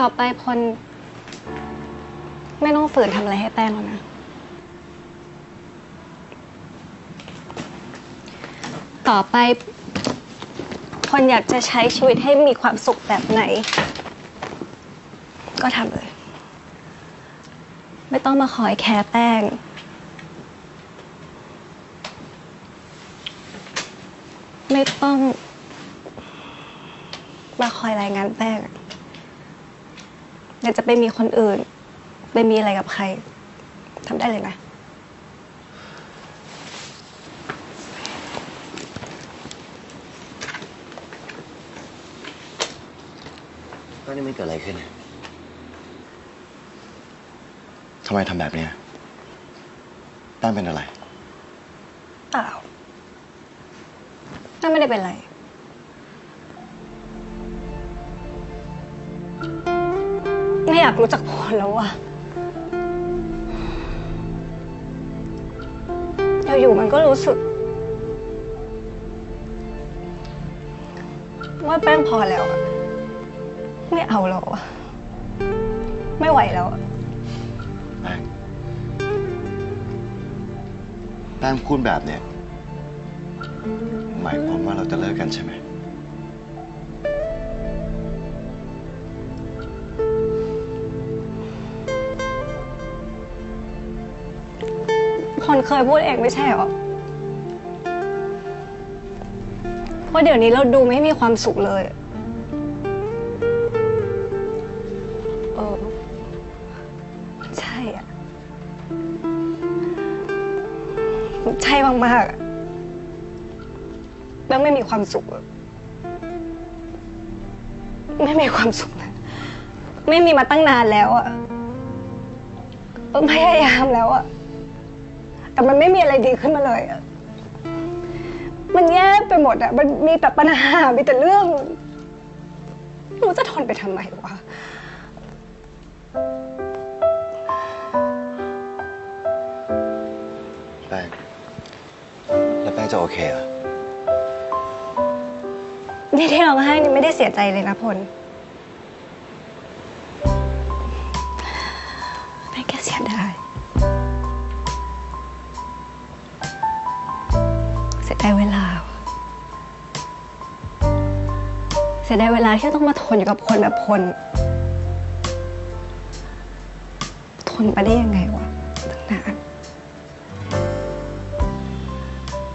ต่อไปพล ไม่ต้องฝืนทำอะไรให้แป้งแล้วนะ ต่อไปพลอยากจะใช้ชีวิตให้มีความสุขแบบไหน ก็ทำเลย ไม่ต้องมาคอยแคร์แป้ง ไม่ต้องมาคอยรายงานแป้งอ ยากจะไปมีคนอื่น ไปมีอะไรกับใครทำได้เลยนะตอนนี้มันเกิดอะไรขึ้นทำไมทำแบบเนี้ยแป้งเป็นอะไรเปล่าน่าไม่ได้เป็นไร ไม่อยากรู้จักพลแล้วอะอยู่ๆมันก็รู้สึก ว่าแป้งพอแล้วอะไม่เอาแล้วอะไม่ไหวแล้วอะแป้งแป้งพูดแบบเนี้ยหมายความว่าเราจะเลิกกันใช่ไหม คนเคยพูดเองไม่ใช่เหรอว่าเดี๋ยวนี้เราดูไม่มีความสุขเลย เออ ใช่อะ ใช่มากๆแล้วไม่มีความสุข ไม่มีความสุขนะไม่มีมาตั้งนานแล้วอะเออพยายามแล้วอะ แต่มันไม่มีอะไรดีขึ้นมาเลยอะมันแย่ไปหมดอะมันมีแต่ปัญหา มีแต่เรื่องไม่รู้จะทนไปทำไมวะ แป้ง แล้วแป้งจะโอเคเหรอ นี่ที่ร้องไห้นี่ไม่ได้เสียใจเลยนะพล ดายเวลา เสียดายเวลาที่ต้องมาทนอยู่กับคนแบบพลทนไปได้ยังไงวะ